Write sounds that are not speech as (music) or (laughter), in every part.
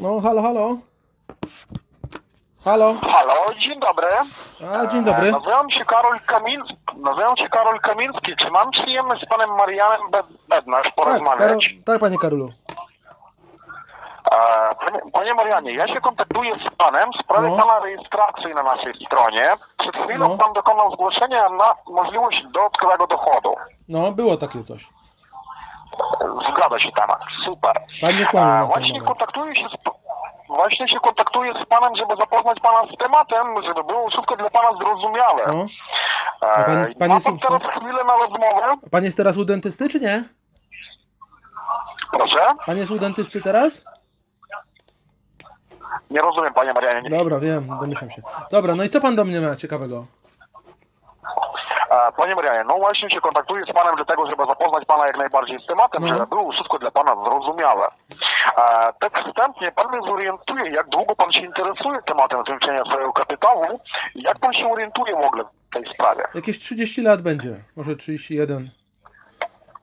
No, halo, halo. Halo. Halo, dzień dobry. A, dzień dobry. Nazywam się Karol Kamiński. Nazywam się Karol Kamiński. Czy mam przyjemność z panem Marianem Bed- Bednarz Tak, Karol, porozmawiać? tak, panie Karolu. E, Panie, panie Marianie, ja się kontaktuję z panem w sprawie No. pana rejestracji na naszej stronie. Przed chwilą No. pan dokonał zgłoszenia na możliwość dodatkowego dochodu. No, było takie coś. Zgadza się pana. Super. Pan nie kłamie E, na ten Właśnie kontaktuję się z, właśnie się kontaktuję z panem, żeby zapoznać pana z tematem, żeby było wszystko dla pana zrozumiałe. No. A pan- pan ma jest- pan teraz chwilę na rozmowę? Pan jest teraz u dentysty, czy nie? Proszę? Pan jest u dentysty teraz? Nie rozumiem, panie Marianie. Dobra, wiem, domyślam się. Dobra, no i co pan do mnie ma ciekawego? E, Panie Marianie, no właśnie się kontaktuję z panem dlatego, żeby zapoznać pana jak najbardziej z tematem, No. żeby było wszystko dla pana zrozumiałe. E, tak wstępnie pan mnie zorientuje, jak długo pan się interesuje tematem zwiększenia swojego kapitału i jak pan się orientuje w ogóle w tej sprawie. Jakieś 30 lat będzie, może 31.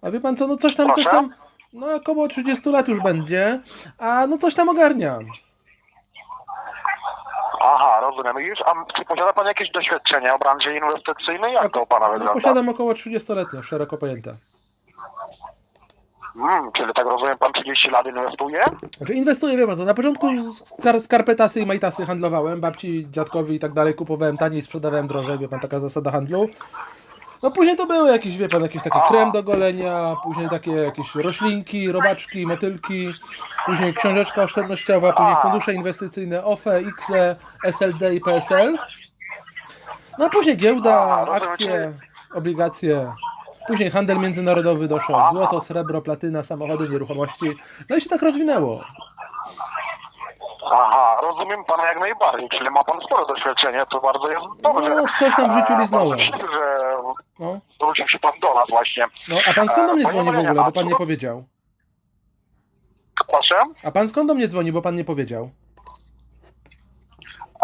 A wie pan co, no coś tam, coś Proszę? tam, no około 30 lat już będzie, a no coś tam ogarniam. Aha, rozumiem. Już, a czy posiada pan jakieś doświadczenie o branży inwestycyjnej? Jak to u pana No, wygląda? posiadam około 30-letnie, szeroko pojęte. Hmm, czyli tak rozumiem, pan 30 lat inwestuje? Znaczy inwestuję, wie pan co, na początku skar skarpetasy i majtasy handlowałem, babci, dziadkowi i tak dalej, kupowałem taniej, sprzedawałem drożej, wie pan, taka zasada handlu. No później to były jakieś, wie pan, jakieś takie krem do golenia, później takie jakieś roślinki, robaczki, motylki, później książeczka oszczędnościowa, później fundusze inwestycyjne OFE, IKSE, SLD i PSL. No a później giełda, rozumiem, akcje, obligacje, później handel międzynarodowy doszedł, złoto, srebro, platyna, samochody, nieruchomości. No i się tak rozwinęło. Aha, rozumiem pana jak najbardziej, czyli ma pan spore doświadczenie, to bardzo jest dobrze. No, coś tam w życiu E, liznąłem. Cieszę, że No, zwrócił się pan do nas właśnie. no a pan skąd do mnie Panie dzwoni w Marianie, ogóle, bo a pan co- nie powiedział? Proszę? A pan skąd do mnie dzwoni, bo pan nie powiedział?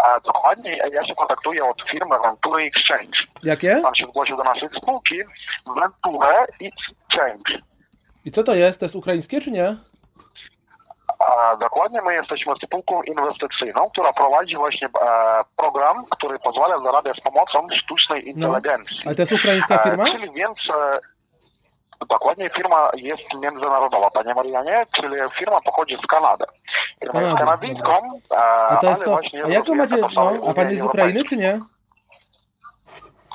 E, dokładnie, ja się kontaktuję od firmy Ventura Exchange. Jakie? Pan się zgłosił do naszej spółki Ventura Exchange. I co to jest? To jest ukraińskie czy nie? E, dokładnie my jesteśmy spółką inwestycyjną, która prowadzi właśnie e, program, który pozwala zarabiać z pomocą sztucznej inteligencji. Ale to jest ukraińska firma? E, czyli więc e, dokładnie firma jest międzynarodowa, panie Marianie, czyli firma pochodzi z Kanady. Firma jest Kanady, kanadyjską, e, A to jest to. A jaką macie. No, a pan jest z Ukrainy czy nie?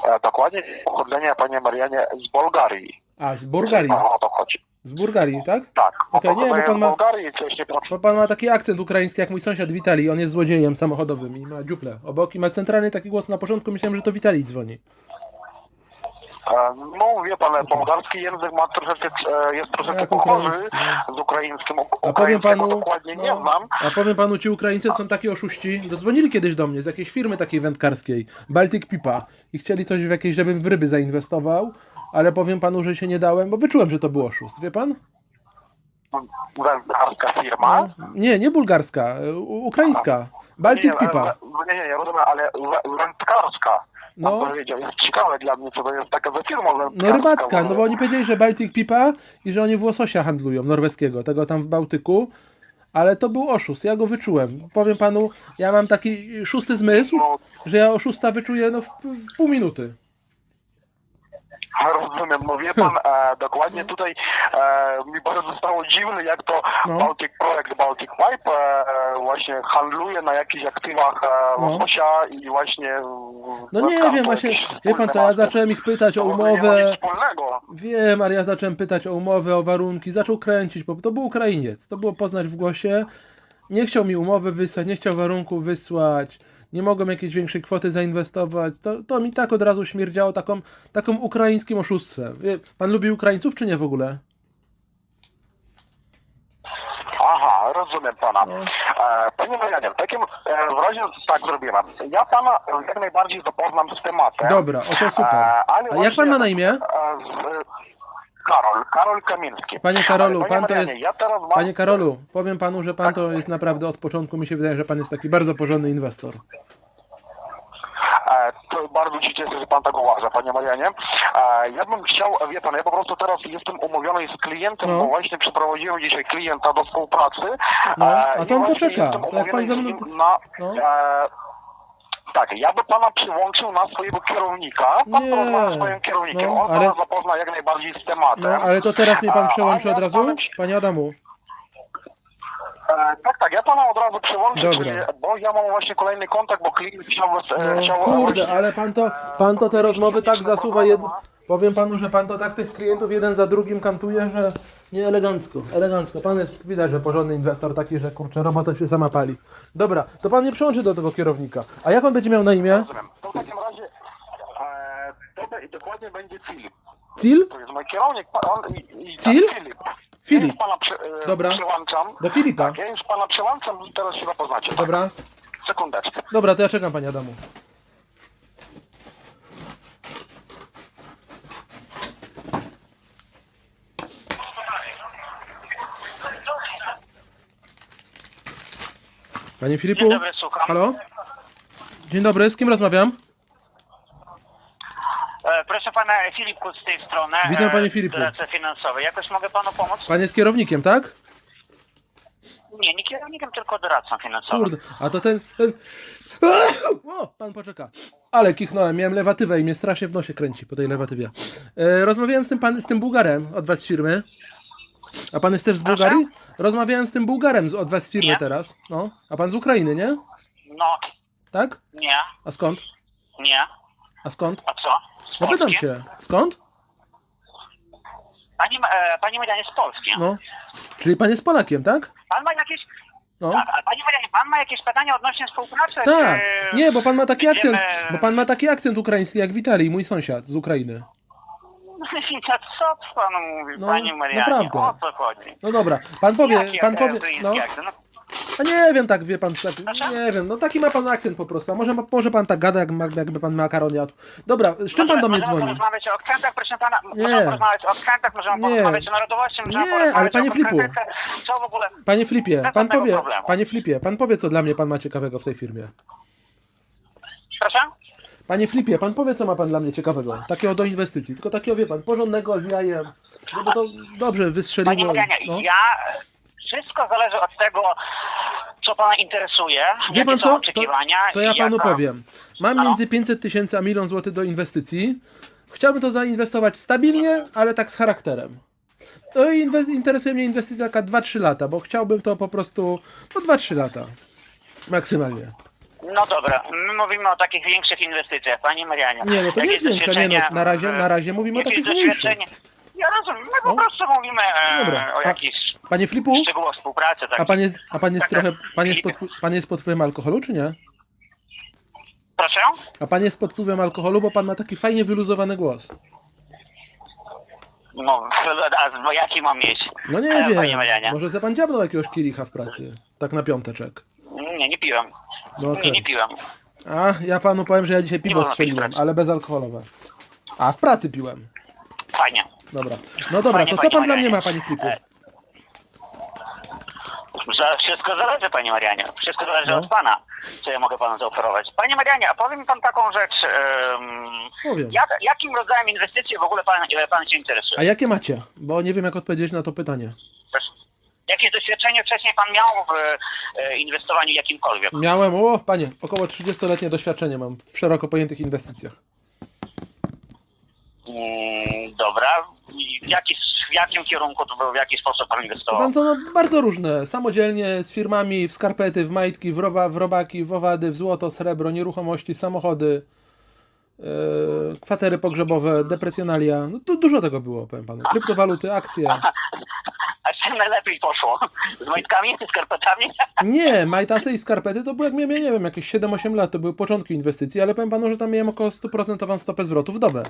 E, dokładnie pochodzenie, panie Marianie, z Bułgarii. A, z Bułgarii. No, o to chodzi. Z Bułgarii, tak? Tak. Okej, nie, bo pan ma- Bułgarii, wcześniej prac- Bo pan ma taki akcent ukraiński jak mój sąsiad Witali. On jest złodziejem samochodowym i ma dziuplę obok i ma centralny taki głos. Na początku myślałem, że to Witali dzwoni. E, No wie pan, bułgarski język ma troszeczkę, e, jest troszeczkę Jak ukraiński, z ukraińskim. A powiem Ukraińskiego panu. dokładnie nie No, znam. a powiem panu, ci Ukraińcy są taki oszuści. Dodzwonili kiedyś do mnie z jakiejś firmy takiej wędkarskiej, Baltic Pipa, i chcieli coś w jakieś, żebym w ryby zainwestował, ale powiem panu, że się nie dałem, bo wyczułem, że to był oszust, wie pan? Wędkarska firma. Nie, nie bułgarska, u- ukraińska. Baltic nie, Pipa. Nie, nie, nie, rozumiem, ale wę- wędkarska. No. No. powiedział, jest ciekawe dla mnie, co to jest taka za firma wędkarska. No rybacka, no bo oni powiedzieli, że Baltic Pipa i że oni w łososia handlują, norweskiego, tego tam w Bałtyku. Ale to był oszust, ja go wyczułem. Powiem panu, ja mam taki szósty zmysł, No, że ja oszusta wyczuję no, w, w pół minuty. (laughs) rozumiem, no wie pan, e, dokładnie tutaj e, mi bardzo zostało dziwne, jak to No. Baltic Projekt, Baltic Pipe e, właśnie handluje na jakichś aktywach e, No. łososia i właśnie... No nie wiem, właśnie, wie pan co, ja zacząłem ich pytać o umowę. Wspólnego. Wiem, ale ja zacząłem pytać o umowę, o warunki, zaczął kręcić, bo to był Ukrainiec, to było poznać w głosie. Nie chciał mi umowy wysłać, nie chciał warunków wysłać, nie mogłem jakiejś większej kwoty zainwestować. To, to mi tak od razu śmierdziało taką, taką ukraińskim oszustwem. Wie, Pan lubi Ukraińców, czy nie w ogóle? Aha, rozumiem pana. No. E, panie Marianie, w takim e, w razie tak zrobimy. Ja pana jak najbardziej zapoznam z tematem. Dobra, o to super. E, ale A jak pan ma na imię? E, z, Karol, Karol Kamiński. Panie Karolu, Ale, pan to Marianie, jest- Ja mam... Panie Karolu, powiem panu, że pan to jest naprawdę od początku, mi się wydaje, że pan jest taki bardzo porządny inwestor. E, to bardzo się cieszę, że pan tak uważa, panie Marianie. E, ja bym chciał, wie pan, ja po prostu teraz jestem umówiony z klientem, No. bo właśnie przeprowadziłem dzisiaj klienta do współpracy. No, E, a to on poczeka. jak pan ze mną- Na, No. Tak, ja by pana przyłączył na swojego kierownika. Pan Nie. porozmawia z swoim kierownikiem. No, On ale- pana zapozna jak najbardziej z tematem. No, ale to teraz mnie pan A- przełączy a ja od razu? panem- Panie Adamu. E, tak, tak, ja pana od razu przyłączę, Dobra. czyli, bo ja mam właśnie kolejny kontakt, bo klient chciał, e, No, chciał kurde, ale pan to, pan to te rozmowy tak zasuwa jed... Powiem panu, że pan to tak tych klientów jeden za drugim kantuje, że nie elegancko, elegancko. Pan jest, widać, że porządny inwestor taki, że kurczę, robota się sama pali. Dobra, to pan nie przyłączy do tego kierownika. A jak on będzie miał na imię? Rozumiem. To w takim razie e, be- dokładnie będzie Filip. Cil? To jest mój kierownik, pa- on i, i tak, Filip. Filip. Ja już pana przy, e, Dobra. przyłączam. Do Filipa. Tak, ja już pana przyłączam i teraz się zapoznacie. Dobra, Sekundeczkę. dobra, to ja czekam, panie Adamu. Panie Filipu? Dzień dobry, słucham. Halo? Dzień dobry, z kim rozmawiam? E, Proszę pana, Filip Kut z tej strony. Witam, e, panie Filipu. Doradca finansowy. Jakoś mogę panu pomóc? Pan jest kierownikiem, tak? Nie, nie kierownikiem, tylko doradcą finansowym. Kurde, a to ten... ten... O, pan poczeka. Ale kichnąłem, miałem lewatywę i mnie strasznie w nosie kręci po tej lewatywie. E, rozmawiałem z tym, pan, z tym Bułgarem od was z firmy. A pan jest też z Bułgarii? Rozmawiałem z tym Bułgarem z- od was z firmy Nie. teraz. No. A pan z Ukrainy, nie? No, Tak? nie, A skąd? nie. A skąd? A co? Z No pytam Polski? się. Skąd? Pani, e, pani Marianie z Polski. No. Czyli pan jest Polakiem, tak? Pan ma jakieś... No. Tak, pani Marianie, pan ma jakieś pytania odnośnie współpracy? Tak. czy- Nie, bo pan ma taki akcent. Bo pan ma taki akcent ukraiński jak Witalij, mój sąsiad z Ukrainy. Co pan mówi, No, pani Marianie? naprawdę. O co chodzi? No dobra, pan powie, Jaki pan powie, no, no a nie wiem, tak, wie pan, tak, Proszę? nie wiem, no taki ma pan akcent po prostu, a może, może pan tak gada, jak, ma- jakby pan makaron jadł. Dobra, z czym pan do mnie możemy dzwoni? porozmawiać o akcentach, proszę pana. Nie. Możemy porozmawiać o akcentach, możemy Nie. porozmawiać o narodowości, możemy Nie, porozmawiać ale panie o Flipu. Co w ogóle... Panie Flipie, pan żadnego powie, problemu. panie Flipie, pan powie, co dla mnie pan ma ciekawego w tej firmie. Proszę? Panie Flipie, pan powie, co ma pan dla mnie ciekawego, takiego do inwestycji, tylko takiego, wie pan, porządnego z jajem, żeby to dobrze Panie wystrzeliło. Marianie, No. ja... Wszystko zależy od tego, co pana interesuje, Wie jakie pan są co? To, oczekiwania to ja i panu jaka... powiem. Mam No. między 500 tysięcy a milion złotych do inwestycji. Chciałbym to zainwestować stabilnie, ale tak z charakterem. To interesuje mnie inwestycja taka 2-3 lata, bo chciałbym to po prostu no 2-3 lata. Maksymalnie. No dobra, my mówimy o takich większych inwestycjach, panie Marianie. Nie, no to nie Jakie jest większa, nie no, doświadczenia, na razie, e, na razie mówimy o jakieś takich mniejszych. doświadczenie? Ja rozumiem, my po No. prostu mówimy e, Dobra, o a- jakichś Panie Flipu, szczegółach współpracy. Tak. a pan jest, a pan jest Tak, trochę, pan jest, pod, pan jest pod wpływem alkoholu, czy nie? Proszę? A pan jest pod wpływem alkoholu, bo pan ma taki fajnie wyluzowany głos. No, a bo jaki mam mieć? No nie E, Panie wiem, Marianie. może se pan dziabnął jakiegoś kielicha w pracy. Tak na piąteczek. Nie, nie piłem. No okej. Nie, nie piłem. A, ja panu powiem, że ja dzisiaj piwo wolno pić strzeliłem, ale bezalkoholowe. A, w pracy piłem. Fajnie. Dobra. No dobra, Fajnie, to co pan dla mnie ma, panie Flipu? E, Za, wszystko zależy, panie Marianie. Wszystko zależy No. od pana, co ja mogę panu zaoferować. Panie Marianie, a powie mi pan taką rzecz. em, Powiem. jak, jakim rodzajem inwestycji w ogóle pan, e, pan się interesuje? A jakie macie? Bo nie wiem, jak odpowiedzieć na to pytanie. Jakie doświadczenie wcześniej pan miał w e, inwestowaniu jakimkolwiek? Miałem, o panie, około 30-letnie doświadczenie mam w szeroko pojętych inwestycjach. Mm, dobra. W, jaki, w jakim kierunku to był, w jaki sposób pan inwestował? Pan co, no bardzo różne. Samodzielnie, z firmami, w skarpety, w majtki, w, roba, w robaki, w owady, w złoto, srebro, nieruchomości, samochody, kwatery pogrzebowe, deprecjonalia. No dużo tego było, powiem panu. Kryptowaluty, akcje. (laughs) A czym najlepiej poszło? Z majtkami, z skarpetami? Nie, majtasy i skarpety to było jak miałem, ja nie wiem, jakieś 7-8 lat, to były początki inwestycji, ale powiem panu, że tam miałem około 100% stopę zwrotu w dobę.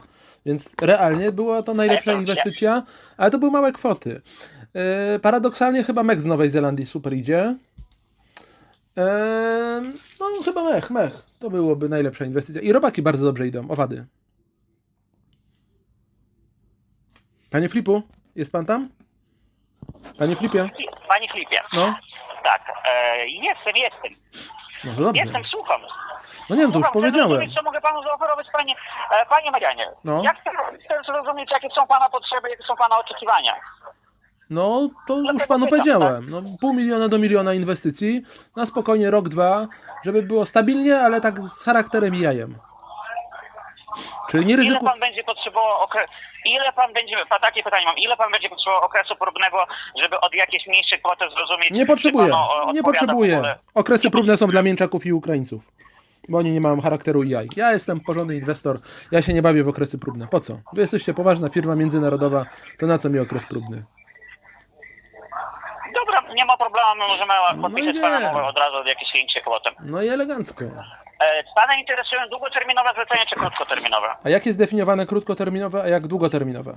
Więc realnie była to najlepsza inwestycja, ale to były małe kwoty. Yy, paradoksalnie chyba mech z Nowej Zelandii super idzie. Yy, no chyba mech, mech. To byłoby najlepsza inwestycja. I robaki bardzo dobrze idą, owady. Panie Flipu, jest pan tam? Panie Flipie? Panie Filipie. No, Tak, e, jestem, jestem. no to dobrze. Jestem, słucham. No nie wiem, to już Słucham, chcę powiedziałem. zrozumieć, Co mogę panu zaoferować, panie, e, panie Marianie? No. Jak chcę, chcę zrozumieć, jakie są pana potrzeby, jakie są pana oczekiwania? No, to już panu powiedziałem. No, pół miliona do miliona inwestycji, na spokojnie rok, dwa, żeby było stabilnie, ale tak z charakterem i jajem. Czyli nie Ile ryzyku... pan będzie potrzebował okre... Ile pan będzie, pa- takie pytanie mam, ile pan będzie potrzebował okresu próbnego, żeby od jakiejś mniejszej kwoty zrozumieć, Nie czy potrzebuję, panu, o, nie odpowiada w potrzebuję. ogóle? Okresy próbne są dla mięczaków i Ukraińców. Bo oni nie mają charakteru i jaj. Ja jestem porządny inwestor, ja się nie bawię w okresy próbne. Po co? Wy jesteście poważna firma międzynarodowa, to na co mi okres próbny? Nie ma problemu, my możemy podpisać nie. panem umowę od razu od jakiejś większej kwoty. No i elegancko. E, Pana interesują długoterminowe zlecenia czy krótkoterminowe? A jak jest zdefiniowane krótkoterminowe, a jak długoterminowe?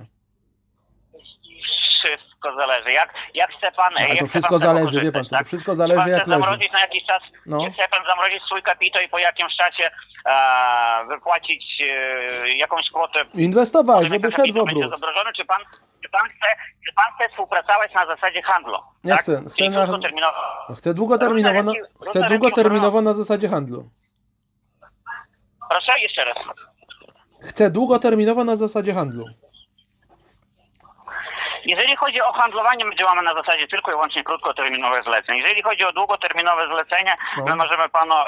Wszystko zależy. Jak, jak chce pan. A jak to chce wszystko pan z tego zależy, wie pan korzystać, co, to tak? wszystko Czy zależy pan jak chce leży. zamrozić na jakiś czas, No. czy chce pan zamrozić swój kapitał i po jakimś czasie e, wypłacić e, jakąś kwotę, Inwestować, żeby ten szedł w kapitał będzie obrót. zamrożony, czy pan, pan chce, czy pan chce współpracować na zasadzie handlu? Nie tak? chcę, chcę na- krótkoterminowo. No, Chcę długoterminowo, na, chcę długoterminowo na zasadzie handlu. Proszę jeszcze raz. Chcę długoterminowo na zasadzie handlu. Jeżeli chodzi o handlowanie, my działamy na zasadzie tylko i wyłącznie krótkoterminowych zleceń. Jeżeli chodzi o długoterminowe zlecenia, No. my możemy panu e,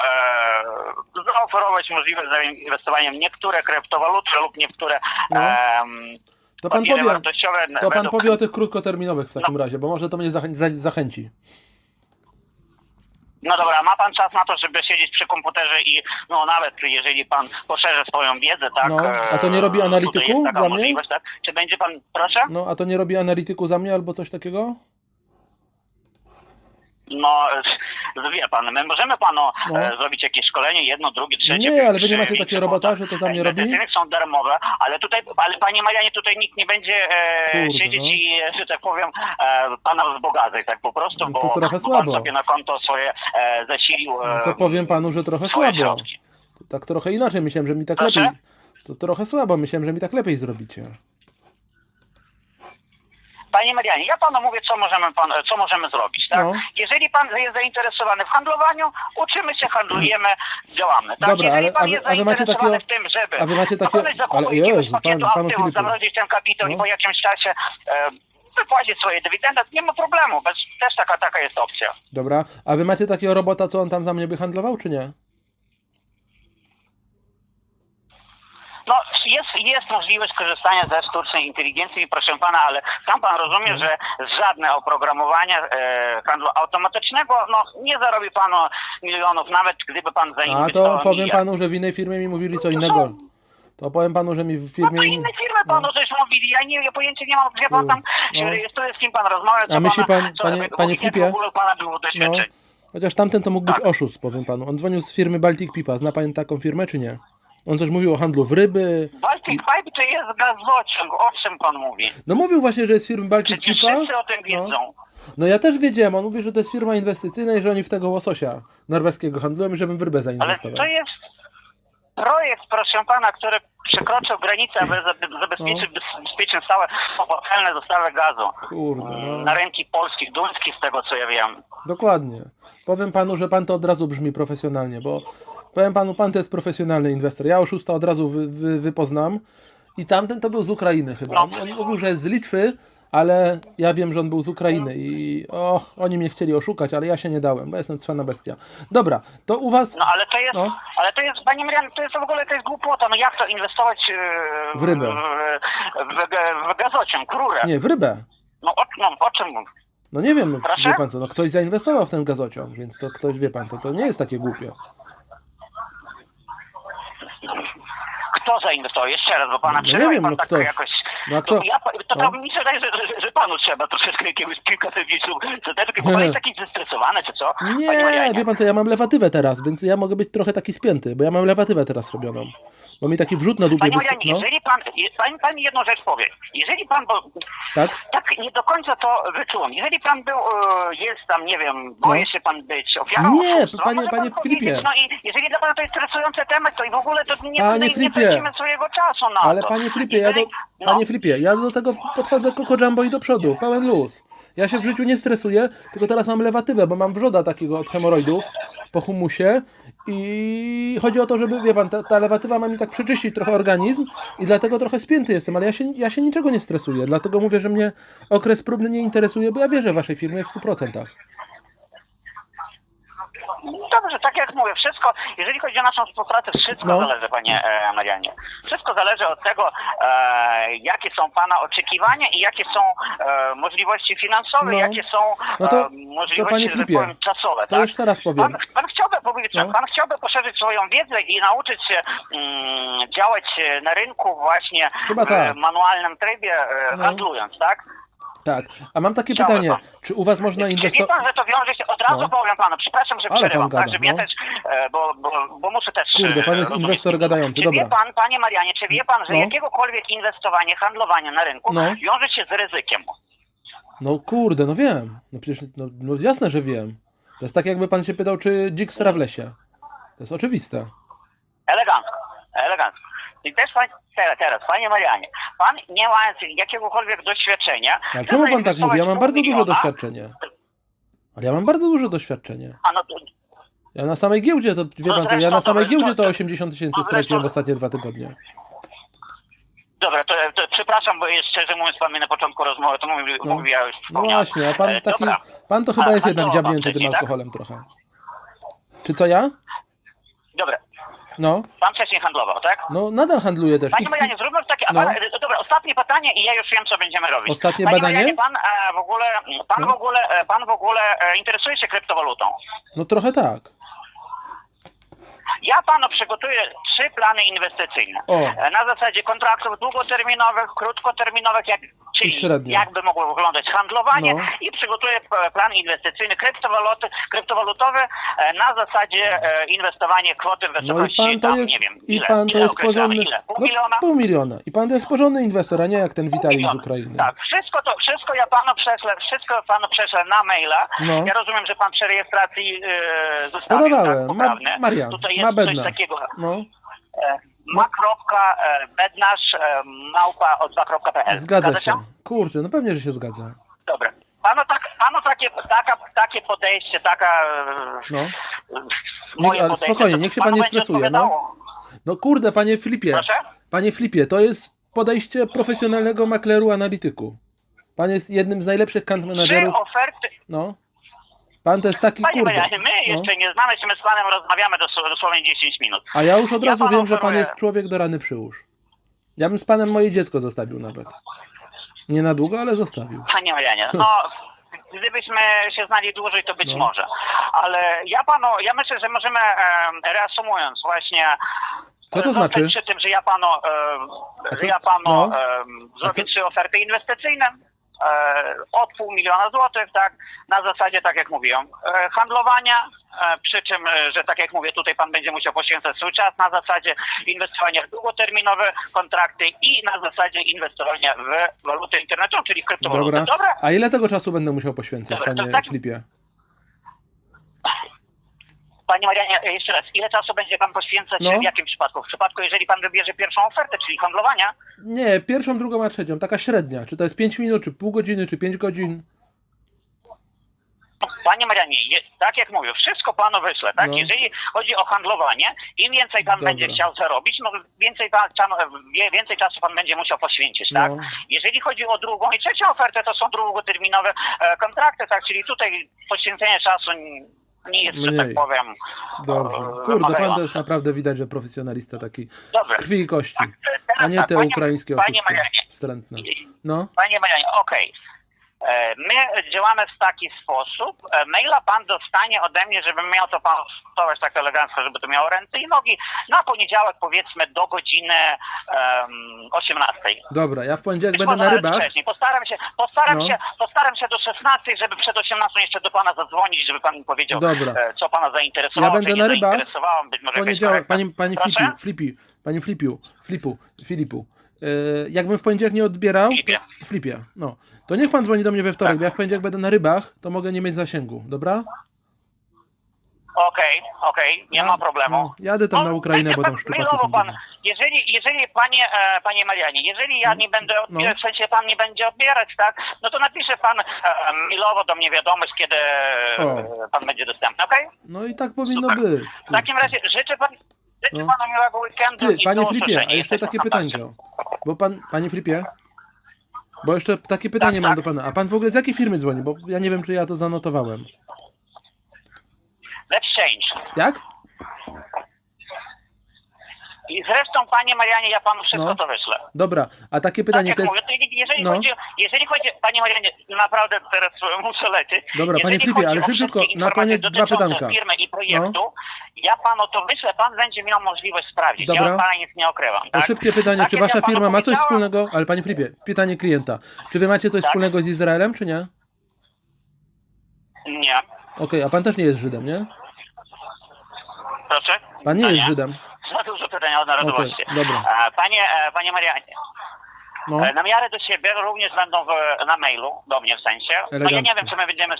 zaoferować możliwość zainwestowania w niektóre kryptowaluty lub niektóre No. em, To pan powie, wartościowe. to pan powie o tych krótkoterminowych w takim No. razie, bo może to mnie zachę- za- zachęci. No dobra, ma pan czas na to, żeby siedzieć przy komputerze i no nawet jeżeli pan poszerzy swoją wiedzę, tak? No, a to nie e, robi analityku za mnie? Tak? Czy będzie pan, proszę? No, a to nie robi analityku za mnie albo coś takiego? No, e, wie pan, my możemy panu No. e, zrobić jakieś szkolenie, jedno, drugie, trzecie. Nie, ale wy nie macie pięć, takiego pięć, robota, że to za mnie robi? inwestycyjnych są darmowe, ale tutaj, ale panie Marianie, tutaj nikt nie będzie e, Kurde, siedzieć no. i, że tak powiem, e, pana wzbogacać, tak po prostu, No to bo, trochę bo słabo. pan sobie na konto swoje e, zasilił e, No to powiem panu, że trochę swoje słabo. środki. To tak trochę inaczej, myślałem, że mi tak Proszę? lepiej. To trochę słabo, myślałem, że mi tak lepiej zrobicie. Panie Marianie, ja panu mówię, co możemy, pan, co możemy zrobić. Tak? No. Jeżeli pan jest zainteresowany w handlowaniu, uczymy się, handlujemy, działamy. Tak? Dobra, Jeżeli ale- pan a wy- jest a wy macie zainteresowany takiego- w tym, żeby a wy macie takie- ale Jezu, pakietu pan- panu aktywów, zamrozić ten kapitał No. i po jakimś czasie e, wypłacić swoje dywidendy, nie ma problemu. Bez, też taka, taka jest opcja. Dobra, a wy macie takiego robota, co on tam za mnie by handlował, czy nie? No, jest, jest możliwość korzystania ze sztucznej inteligencji, proszę pana, ale sam pan rozumie, Mhm. że żadne oprogramowanie e, handlu automatycznego no, nie zarobi panu milionów, nawet gdyby pan A zainwestował to powiem miliard. panu, że w innej firmie mi mówili co innego. To powiem panu, że mi w No to firmie... in- inne firmy panu coś mówili, ja nie, ja pojęcia nie mam, wie pan tam, No. no. jest, z kim pan rozmawia, co A myśli pana, pan, co, panie- panie Flipie? w ogóle pana było No, chociaż tamten to mógł być Tak. oszust, powiem panu. On dzwonił z firmy Baltic Pipa. Zna pan taką firmę, czy nie? On coś mówił o handlu w ryby. Baltic Pipe to jest gazociąg, o czym pan mówi? No mówił właśnie, że jest firmy Baltic Przecież Pipa. wszyscy o tym wiedzą. No. no ja też wiedziałem, on mówi, że to jest firma inwestycyjna i że oni w tego łososia norweskiego handlują i żebym w rybę Ale zainwestował. to jest projekt, proszę pana, który przekroczył granicę, aby (laughs) zabe- zabezpieczyć No. bezpieczne stałe opłacalne dostawy gazu Kurde, no. na rynki polskich, duńskich, z tego co ja wiem. Dokładnie. Powiem panu, że pan to od razu brzmi profesjonalnie, bo powiem panu, pan to jest profesjonalny inwestor. Ja oszusta od razu wy, wy, wypoznam. I tamten to był z Ukrainy chyba. On, on mówił, że jest z Litwy, ale ja wiem, że on był z Ukrainy i och, oni mnie chcieli oszukać, ale ja się nie dałem, bo jestem cwana bestia. Dobra, to u was... No ale to jest, No. ale to jest, panie Marian, to jest w ogóle to jest głupota. No jak to inwestować e, W rybę. w, w, w gazociąg, rurę? Nie, w rybę. No, o, no o czym? No nie wiem, no, Proszę? wie pan co, no ktoś zainwestował w ten gazociąg, więc to ktoś, wie pan, to, to nie jest takie głupie. Kto zainwestował? Jeszcze raz, bo pana No nie wiem, pan no tak ktoś. jakoś... No a To, kto? ja, to, No. to mi się wydaje, że, że, że panu trzeba troszeczkę jakiegoś kilka serwisów, zateczki, bo pan jest (laughs) taki zestresowany, czy co? Nie, wie pan co, ja mam lewatywę teraz, więc ja mogę być trochę taki spięty, bo ja mam lewatywę teraz robioną. Bo mi taki wrzut na dupie Panie Marianie, no, jeżeli pan, pan, pan jedną rzecz powie. Jeżeli pan, bo tak? tak nie do końca to wyczułem. Jeżeli pan był, e, jest tam, nie wiem, boje No. się pan być ofiarą Nie, panie- pan panie Filipie. No i jeżeli dla pana to jest stresujący temat, to i w ogóle to nie, Panie nie, nie Filipie. tracimy swojego czasu na Ale to. panie Flipie, ja do, no, panie Flipie, ja do tego podchodzę koko jumbo i do przodu, pełen luz. Ja się w życiu nie stresuję, tylko teraz mam lewatywę, bo mam wrzoda takiego od hemoroidów po humusie i chodzi o to, żeby, wie pan, ta, ta lewatywa ma mi tak przeczyścić trochę organizm i dlatego trochę spięty jestem, ale ja się, ja się niczego nie stresuję, dlatego mówię, że mnie okres próbny nie interesuje, bo ja wierzę waszej firmie w 100%. Dobrze, tak jak mówię, wszystko, jeżeli chodzi o naszą współpracę, wszystko No. zależy, panie e, Marianie. Wszystko zależy od tego, e, jakie są pana oczekiwania i jakie są e, możliwości finansowe, No. jakie są No to- e, możliwości, to tak Filipie, powiem, czasowe. To tak? już teraz powiem. Pan, pan chciałby powiedzieć, No. tak, pan chciałby poszerzyć swoją wiedzę i nauczyć się mm, działać e, na rynku właśnie Chyba w tak. manualnym trybie, e, No. handlując, tak? Tak, a mam takie pytanie, pan. czy u was można Czy wie inwestować... pan, że to wiąże się, od razu No. powiem panu, przepraszam, że Ale pan przerywam, gada, tak, no. też, e, bo, bo, bo muszę też... Kurde, pan e, jest rozumieć. inwestor gadający, Czy dobra. wie pan, panie Marianie, czy wie pan, że No. jakiegokolwiek inwestowanie, handlowanie na rynku No. wiąże się z ryzykiem? No kurde, no wiem. No przecież, no, no jasne, że wiem. To jest tak jakby pan się pytał, czy Dijkstra w lesie. To jest oczywiste. Elegancko, elegancko. I też pan, teraz, teraz, panie Marianie, pan nie mając jakiegokolwiek doświadczenia... Chce czemu pan tak mówi? Ja mam bardzo dużo doświadczenia. Ale ja mam bardzo dużo doświadczenia. A no to, Ja na samej giełdzie to, wie pan co, ja na samej giełdzie to to- 80 tysięcy straciłem w ostatnie dwa tygodnie. dobra, to, to przepraszam, bo jest, szczerze mówiąc, pan mi na początku rozmowy, to mówi, No. ja już No właśnie, a pan E, taki, Dobra. pan to chyba A, jest a jednak dziabnięty tym tak? alkoholem trochę. Czy co ja? Dobra, No, pan wcześniej handlował, tak? no nadal handluję też. Panie X- Marianie, zróbmy takie. No. dobra, ostatnie pytanie i ja już wiem, co będziemy robić. Ostatnie Panie badanie? Marianie, pan e, w ogóle, pan No. w ogóle, e, pan w ogóle e, interesuje się kryptowalutą. No trochę tak. Ja panu przygotuję trzy plany inwestycyjne. O. E, Na zasadzie kontraktów długoterminowych, krótkoterminowych, jak, czyli średnio. jakby mogło wyglądać handlowanie No. i przygotuję e, plan inwestycyjny kryptowaluty, kryptowalutowy e, na zasadzie e, inwestowanie kwoty w No i wysokości pan to tam, jest, nie wiem, i ile, pan to jest porządny, ile? Pół no, miliona? pół miliona. I pan to jest porządny inwestor, a nie jak ten Witalij z. Ukrainy. Tak, wszystko to, wszystko ja panu prześlę, wszystko panu prześlę na maila. No. Ja rozumiem, że pan przy rejestracji yy, zostawił Podawałem. tak, Ma, poprawne. Marian, Tutaj ma jest coś takiego. No, E, ma kropka, e, e, małpa od 2.pl. zgadza się. Kurczę, no pewnie, że się zgadza. Dobra. Panu, tak, panu takie, taka, takie podejście, taka... e, No. Nie, moje ale podejście, spokojnie, to niech się panu pan nie będzie stresuje, no. odpowiadało. No kurde, panie Filipie. Proszę? Panie Filipie, to jest podejście profesjonalnego makleru analityku. Pan jest jednym z najlepszych Trzy oferty, No. Pan to jest taki Panie kurde. Marianie, my No. jeszcze nie znamy się, my z panem rozmawiamy dos- dosłownie 10 minut. A ja już od Ja razu panu wiem, że pan oferuję- jest człowiek do rany przyłóż. Ja bym z panem moje dziecko zostawił nawet. Nie na długo, ale zostawił. Panie Marianie, (laughs) no gdybyśmy się znali dłużej, to być No. może. Ale ja panu, ja myślę, że możemy reasumując właśnie Co to e, zostać znaczy? przy tym, że ja panu, e, A że co- ja panu no. A zrobię co- trzy oferty inwestycyjne od pół miliona złotych, tak, na zasadzie, tak jak mówiłem, e, handlowania, e, przy czym, e, że tak jak mówię, tutaj pan będzie musiał poświęcać swój czas na zasadzie inwestowania w długoterminowe kontrakty i na zasadzie inwestowania w walutę internetową, czyli w kryptowalutę. Dobra. Dobra? A ile tego czasu będę musiał poświęcać, Dobra, panie tak-? Panie Marianie, e, jeszcze raz, ile czasu będzie pan poświęcać No. w jakim przypadku? W przypadku, jeżeli pan wybierze pierwszą ofertę, czyli handlowania, Nie, pierwszą, drugą, a trzecią. Taka średnia. Czy to jest 5 minut, czy pół godziny, czy 5 godzin? Panie Marianie, je, tak jak mówię, wszystko panu wyślę, tak? No. Jeżeli chodzi o handlowanie, im więcej pan Dobra. będzie chciał zarobić, no więcej, pan, wie- więcej czasu pan będzie musiał poświęcić, tak? No. Jeżeli chodzi o drugą i trzecią ofertę, to są długoterminowe e, kontrakty, tak? Czyli tutaj poświęcenie czasu nie jest, że tak Mniej. powiem, Dobrze. e, Kurde, pan wymagające. to jest naprawdę widać, że profesjonalista taki z Dobrze. krwi i kości, Tak, e, teraz a nie tak, te panie- ukraińskie Panie Marianie, wstrętne. No, Panie Marianie, okej. E, My działamy w taki sposób. E, Maila pan dostanie ode mnie, żebym miał to pan stosować tak elegancko, żeby to miało ręce i nogi. Na poniedziałek powiedzmy do godziny um, 18. dobra, ja w poniedziałek Być będę na rybach. Wcześniej. Postaram się, postaram, No. się, postaram się do 16, żeby przed 18 jeszcze do pana zadzwonić, żeby pan mi powiedział, Dobra. e, co pana zainteresowało. Ja będę na rybach. Być może poniedziałek, Proszę? Flipiu, Flipi, panie Flipiu, Flipu, Filipu, yy, jakbym w poniedziałek nie odbierał, Flipie. Flipie, no, to niech pan dzwoni do mnie we wtorek, Tak. bo ja w poniedziałek będę na rybach, to mogę nie mieć zasięgu, dobra? Okej, okej, nie ma problemu. No, jadę tam na No, Ukrainę, będzie bo tam szczupacy mailowo pan, jeżeli, jeżeli panie, e, panie Marianie, jeżeli ja nie będę odbierać, No. w sensie pan nie będzie odbierać, tak, no to napisze pan e, mailowo do mnie wiadomość, kiedy O. e, pan będzie dostępny, okej? No i tak powinno Super. być. W takim razie życzę pan, życzę No. panu miłego weekendu Ty, i panie Flipie, usłyszenia. a jeszcze Jesteśmy takie kontakcie. pytanko. Bo pan, panie Flipie, bo jeszcze takie pytanie Tak, mam tak. do pana. A pan w ogóle z jakiej firmy dzwoni? Bo ja nie wiem, czy ja to zanotowałem. Let's change. Jak? I zresztą, panie Marianie, ja panu wszystko No. to wyślę. Dobra, a takie pytanie tak to jak jest... mówię, to jeżeli, no. chodzi, jeżeli chodzi, panie Marianie, naprawdę teraz muszę lecieć. Dobra, jeżeli panie Flipie, chodzi ale o szybciutko, wszystkie na informacje koniec dwa dotyczące pytanka. No. firmy i projektu, ja panu to wyślę, pan będzie miał możliwość sprawdzić. Dobra. Ja od pana nic nie okrywam. To Tak? szybkie pytanie, Tak czy jak ja wasza panu firma ma coś powiedziałem- wspólnego... Ale panie Flipie, pytanie klienta. Czy wy macie coś Tak. wspólnego z Izraelem, czy nie? Nie. Okej, a pan też nie jest Żydem, nie? Proszę? Pan nie No jest Żydem. Dużo o narodowości. Okej, dobra. E, Panie, e, panie Marianie, No, E, Namiary do siebie również będą w, na mailu, do mnie w sensie. No ja Elegancko. nie wiem, czy my będziemy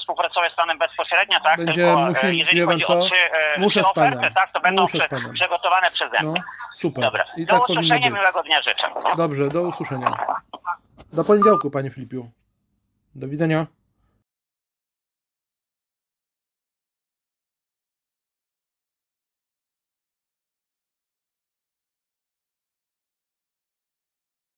współpracować z panem bezpośrednio, tak? Będzie, Tylko musi- e, jeżeli wie pan chodzi co? o trzy, e, Muszę trzy z panem. oferty, tak, to będą Muszę z przy, panem. przygotowane przeze mnie. no, super. Dobra. I do tak powinno usłyszenia, być. miłego dnia życzę. Dobrze, do usłyszenia. Do poniedziałku, panie Filipiu. Do widzenia.